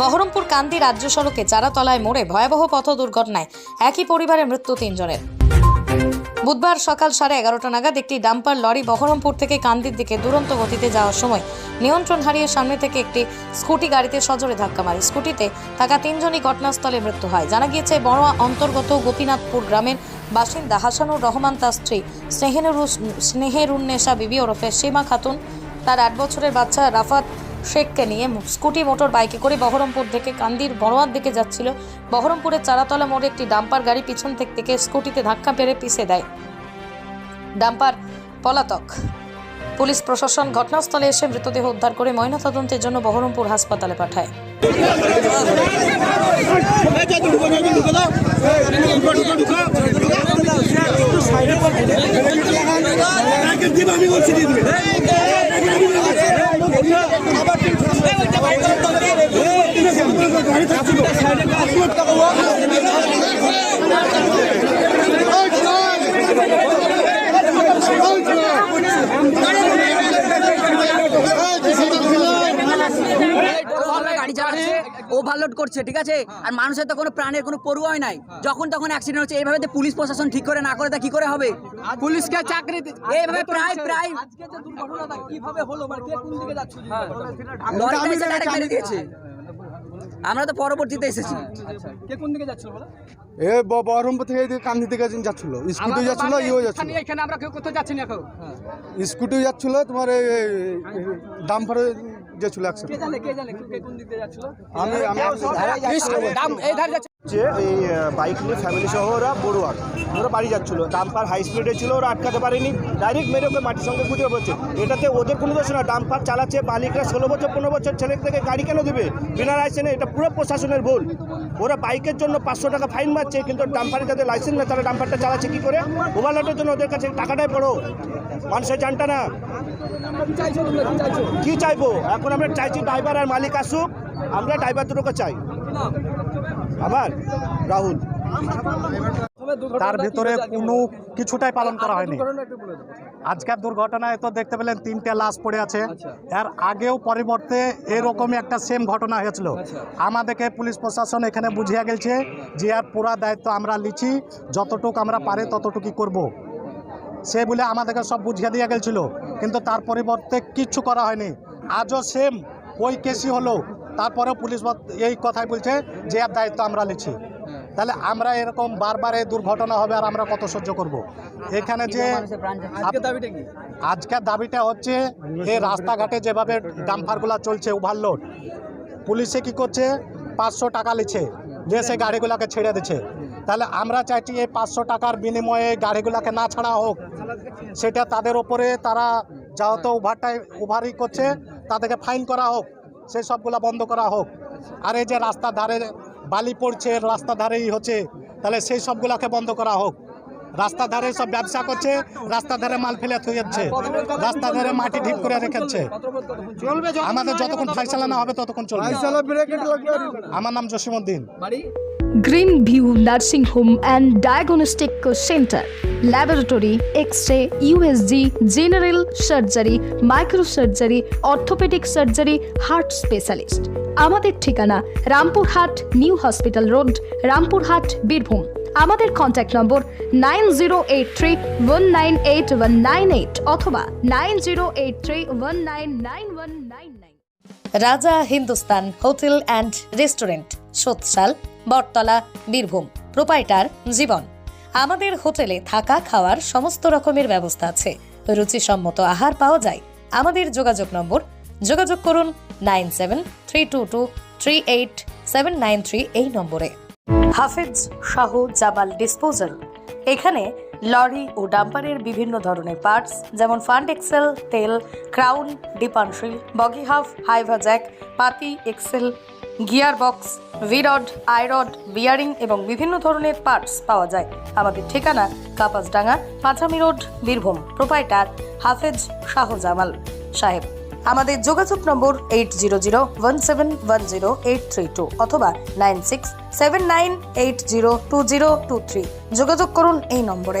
বহরমপুর কান্দি রাজ্য সড়কে চারাতলায় মোড়ে ভয়াবহ পথ দুর্ঘটনায় একই পরিবারের মৃত্যু তিনজনের। বুধবার সকাল সাড়ে এগারোটা নাগাদ একটি ডাম্পার লরি বহরমপুর থেকে কান্দির দিকে দুরন্ত গতিতে যাওয়ার সময় নিয়ন্ত্রণ হারিয়ে সামনে থেকে একটি স্কুটি গাড়িতে সজোরে ধাক্কা মারে। স্কুটিতে থাকা তিনজনই ঘটনাস্থলে মৃত্যু হয়। জানা গিয়েছে, বড়োয়া অন্তর্গত গোপীনাথপুর গ্রামের বাসিন্দা হাসানুর রহমান তার স্ত্রী স্নেহেরুস স্নেহেরুন্নেসা বিবি ওরফে সীমা খাতুন। তার আট বছরের বাচ্চা রাফাত শেখকে নিয়ে স্কুটি, মোটর, বাইকে করে বহরমপুর থেকে কান্দির বড়োয়ার দিকে যাচ্ছিল। বহরমপুরের চারাতলা মোড়ে একটি ডাম্পার গাড়ি পিছন থেকে থেকে স্কুটিতে ধাক্কা পেরে পিষে দেয়। ডাম্পার পলাতক। পুলিশ প্রশাসন ঘটনাস্থলে এসে মৃতদেহ উদ্ধার করে ময়নাতদন্তের জন্য বহরমপুর হাসপাতালে পাঠায়। আমি বলছি দিয়ে দিবে গাড়ি থাকছিল ওভাবে গাড়ি চালাচ্ছে ওভারলোড করছে ঠিক আছে? আর মানুষের তো কোনো প্রাণের কোনো পড়ুয়াই নাই। যখন তখন অ্যাক্সিডেন্ট হচ্ছে এইভাবে তো পুলিশ প্রশাসন ঠিক করে না করে তা কি করে হবে? পুলিশকে চাকরি এইভাবে প্রায় প্রায় direct মেরে দিয়েছে। আমরা তো পরবর্তীতে এসেছি। এ ব- বহরমপুর থেকে এদিকে কান্দি থেকে যাচ্ছিল। স্কুটি যাচ্ছিল ইও যাচ্ছিল। এখানে আমরা কেউ কোথাও যাচ্ছি না এখন। স্কুটি যাচ্ছিল তোমার এই ডাম্পারে যাচ্ছিল একসাথে আমি আমি যে এই বাইক নিয়ে ফ্যামিলি সহ ওরা বড়ুয়ার ওরা বাড়ি যাচ্ছিল। ডাম্পার হাই স্পিডে ছিল, ওরা আটকাতে পারেনি। ডাইরেক্ট মেরে ওকে মাটির সঙ্গে খুঁজে পড়ছে এটাতে ওদের কোনো দোষ না। ডাম্পার চালাচ্ছে, মালিকরা ষোলো বছর, পনেরো বছর ছেলে থেকে গাড়ি কেন দেবে? বিনা লাইসেন্সে এটা পুরো প্রশাসনের ভুল। ওরা বাইকের জন্য পাঁচশো টাকা ফাইন মারছে, কিন্তু ডাম্পারে তাদের লাইসেন্স না তারা ডাম্পারটা চালাচ্ছে কী করে? ওভারলোডের জন্য ওদের কাছে টাকাটাই বড়। মানুষের জানটা না। কি চাইব? এখন আমরা চাইছি ড্রাইভার আর মালিক আসুক। আমরা ড্রাইভার দুটোকে চাই। আমার রাহুল। তার ভিতরে কোনো কিছুটাই পালন করা হয়নি। আজকের দুর্ঘটনায় তো দেখতে পেলেন তিনটে লাশ পড়ে আছে। এর আগেও পরিবর্তে এরকমই একটা সেম ঘটনা হয়েছিল। আমাদেরকে পুলিশ প্রশাসন এখানে বুঝিয়ে গেছে যে আর পুরা দায়িত্ব আমরা লিছি যতটুক আমরা পারে ততটুকুই করব। সে বলে আমাদেরকে সব বুঝিয়ে দিয়ে গেছিল কিন্তু তার পরিবর্তে কিচ্ছু করা হয়নি। আজও সেম ওই কেসই হলো। তারপরেও পুলিশ এই কথাই বলছে যে এর দায়িত্ব আমরা লিছি তাহলে আমরা এরকম বারবার এই দুর্ঘটনা হবে আর আমরা কত সহ্য করব? এখানে যে আজকের দাবিটা হচ্ছে এই রাস্তাঘাটে যেভাবে ডাম্পারগুলো চলছে ওভারলোড পুলিশে কি করছে পাঁচশো টাকা নিচ্ছে যে সে গাড়িগুলোকে ছেড়ে দিচ্ছে। তাহলে আমরা চাইছি এই পাঁচশো টাকার বিনিময়ে গাড়িগুলোকে না ছাড়া হোক সেটা তাদের ওপরে তারা যেহেতু ওভারটাই ওভারই করছে তাদেরকে ফাইন করা হোক। সেই সবগুলো বন্ধ করা হোক। আর এই যে রাস্তার ধারে বালি পড়ছে রাস্তার ধারেই হচ্ছে তাহলে সেই সবগুলোকে বন্ধ করা হোক। রাস্তার ধারে সব ব্যবসা করছে রাস্তার ধারে মাল ফেলে থুয়ে যাচ্ছে রাস্তার ধারে মাটি ঢিপ করে রেখেছে আমাদের যতক্ষণ ফাইসালা না হবে ততক্ষণ চলবে। আমার নাম Jasimuddin. Green view nursing home and diagnostic centre laboratory X ray USG general surgery micro surgery orthopaedic surgery heart specialist আমাদের ঠিকানা Rampurhat new hospital road, Rampurhat, Birbhum. আমাদের contact number nine zero eight three one nine eight one nine eight অথবা nine zero eight three one nine nine one nine nine Raja Hindustan hotel and restaurant Sotsal Battala, Birbhum. Proprietor Jiban. আমাদের হোটেলে থাকা, খাওয়ার সমস্ত রকমের ব্যবস্থা আছে। রুচিসম্মত আহার পাওয়া যায়। আমাদের যোগাযোগ নম্বর যোগাযোগ করুন nine seven three two two three eight seven nine three এই নম্বরে। হাফেজ শাহ জামাল ডিসপোজাল। এখানে লরি ও ডাম্পারের বিভিন্ন ধরনের পার্টস, যেমন ফান্ড এক্সেল, তেল, ক্রাউন, ডিপানশিল, বগি হাফ হাইভা জ্যাক পাতি, এক্সেল গিয়ার বক্স ভিরড আইরড বিয়ারিং এবং বিভিন্ন ধরনের পার্টস পাওয়া যায়। আমাদের ঠিকানা কাপাসডাঙ্গা পাঁচামি রোড, বীরভূম। প্রোপাইটার হাফেজ শাহজামাল সাহেব। আমাদের যোগাযোগ number eight zero zero one seven one zero eight three two অথবা nine six seven nine eight zero two zero two three যোগাযোগ করুন এই নম্বরে।